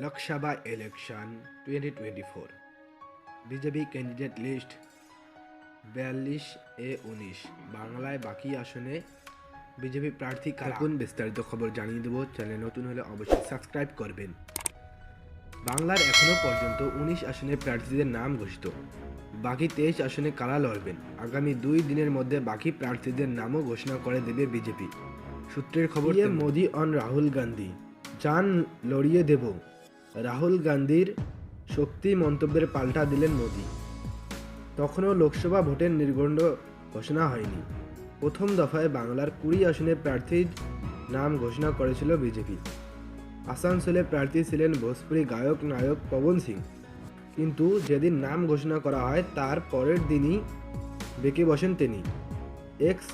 Lok Sabha election twenty twenty four BJP candidate list বিয়াল্লিশ এ উনিশ বাংলায় বাকি আসনে বিজেপি প্রার্থী কাকুন বিস্তারিত খবর জানিয়ে দেবো। চ্যানেল নতুন হলে অবশ্যই সাবস্ক্রাইব করবেন। বাংলার এখনও পর্যন্ত উনিশ আসনে প্রার্থীদের নাম ঘোষিত। বাকি তেইশ আসনে কারা লড়বেন? আগামী দুই দিনের মধ্যে বাকি প্রার্থীদের নামও ঘোষণা করে দেবে বিজেপি সূত্রের খবর মোদি অন রাহুল গান্ধী যান লড়িয়ে দেব। রাহুল গান্ধীর শক্তি মন্তব্যের পাল্টা দিলেন মোদি। তখনও লোকসভা ভোটের নির্গণ্ড ঘোষণা হয়নি। প্রথম দফায় বাংলার কুড়ি আসনে প্রার্থীর নাম ঘোষণা করেছিল বিজেপি। আসানসোলে প্রার্থী ছিলেন ভোজপুরি গায়ক নায়ক পবন সিং। কিন্তু যেদিন নাম ঘোষণা করা হয়, তার পরের দিনই বেঁকে বসেন তিনি। এক্স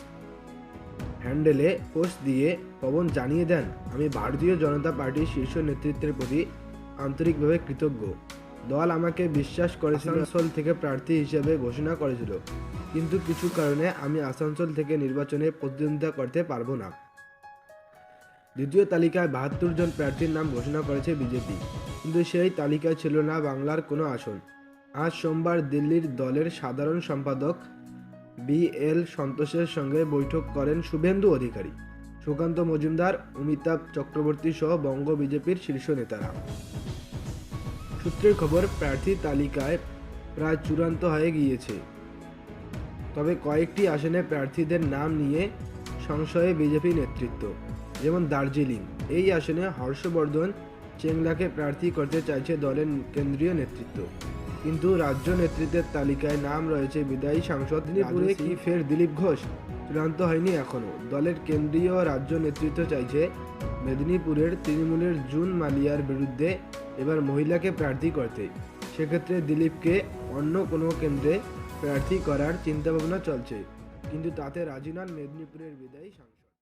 হ্যান্ডেলে পোস্ট দিয়ে পবন জানিয়ে দেন, আমি ভারতীয় জনতা পার্টির শীর্ষ নেতৃত্বের প্রতি আন্তরিকভাবে কৃতজ্ঞ। দল আমাকে বিশ্বাস করেছিল আসানসোল থেকে প্রার্থী হিসেবে ঘোষণা করেছিল। কিন্তু কিছু কারণে আমি আসানসোল থেকে নির্বাচনে প্রতিদ্বন্দ্বিতা করতে পারব না। দ্বিতীয় তালিকায় বাহাত্তর জন প্রার্থীর নাম ঘোষণা করেছে বিজেপি। কিন্তু সেই তালিকায় ছিল না বাংলার কোনো আসন। আজ সোমবার দিল্লির দলের সাধারণ সম্পাদক বি এল সন্তোষের সঙ্গে বৈঠক করেন শুভেন্দু অধিকারী। সুকান্ত মজুমদার, অমিতাভ চক্রবর্তী সহ বঙ্গ বিজেপির শীর্ষ নেতারা। সূত্রের খবর, প্রার্থী তালিকায় প্রায় চূড়ান্ত হয়ে গিয়েছে। তবে কয়েকটি আসনে প্রার্থীদের নাম নিয়ে সংশয়ে বিজেপি নেতৃত্ব, যেমন দার্জিলিং। এই আসনে হর্ষবর্ধন চেংলাকে প্রার্থী করতে চাইছে দলের কেন্দ্রীয় নেতৃত্ব। কিন্তু রাজ্য নেতৃত্বের তালিকায় নাম রয়েছে বিদায়ী সাংসদ মেদিনীপুরে কি ফের দিলীপ ঘোষ। চূড়ান্ত হয়নি এখনও দলের কেন্দ্রীয় রাজ্য নেতৃত্ব চাইছে মেদিনীপুরের তৃণমূলের জুন মালিয়ার বিরুদ্ধে এবার মহিলাকে প্রার্থী করতে। সেক্ষেত্রে দিলীপকে অন্য কোনো কেন্দ্রে প্রার্থী করার চিন্তাভাবনা চলছে। কিন্তু তাতে রাজি নন মেদিনীপুরের বিদায়ী সাংসদ।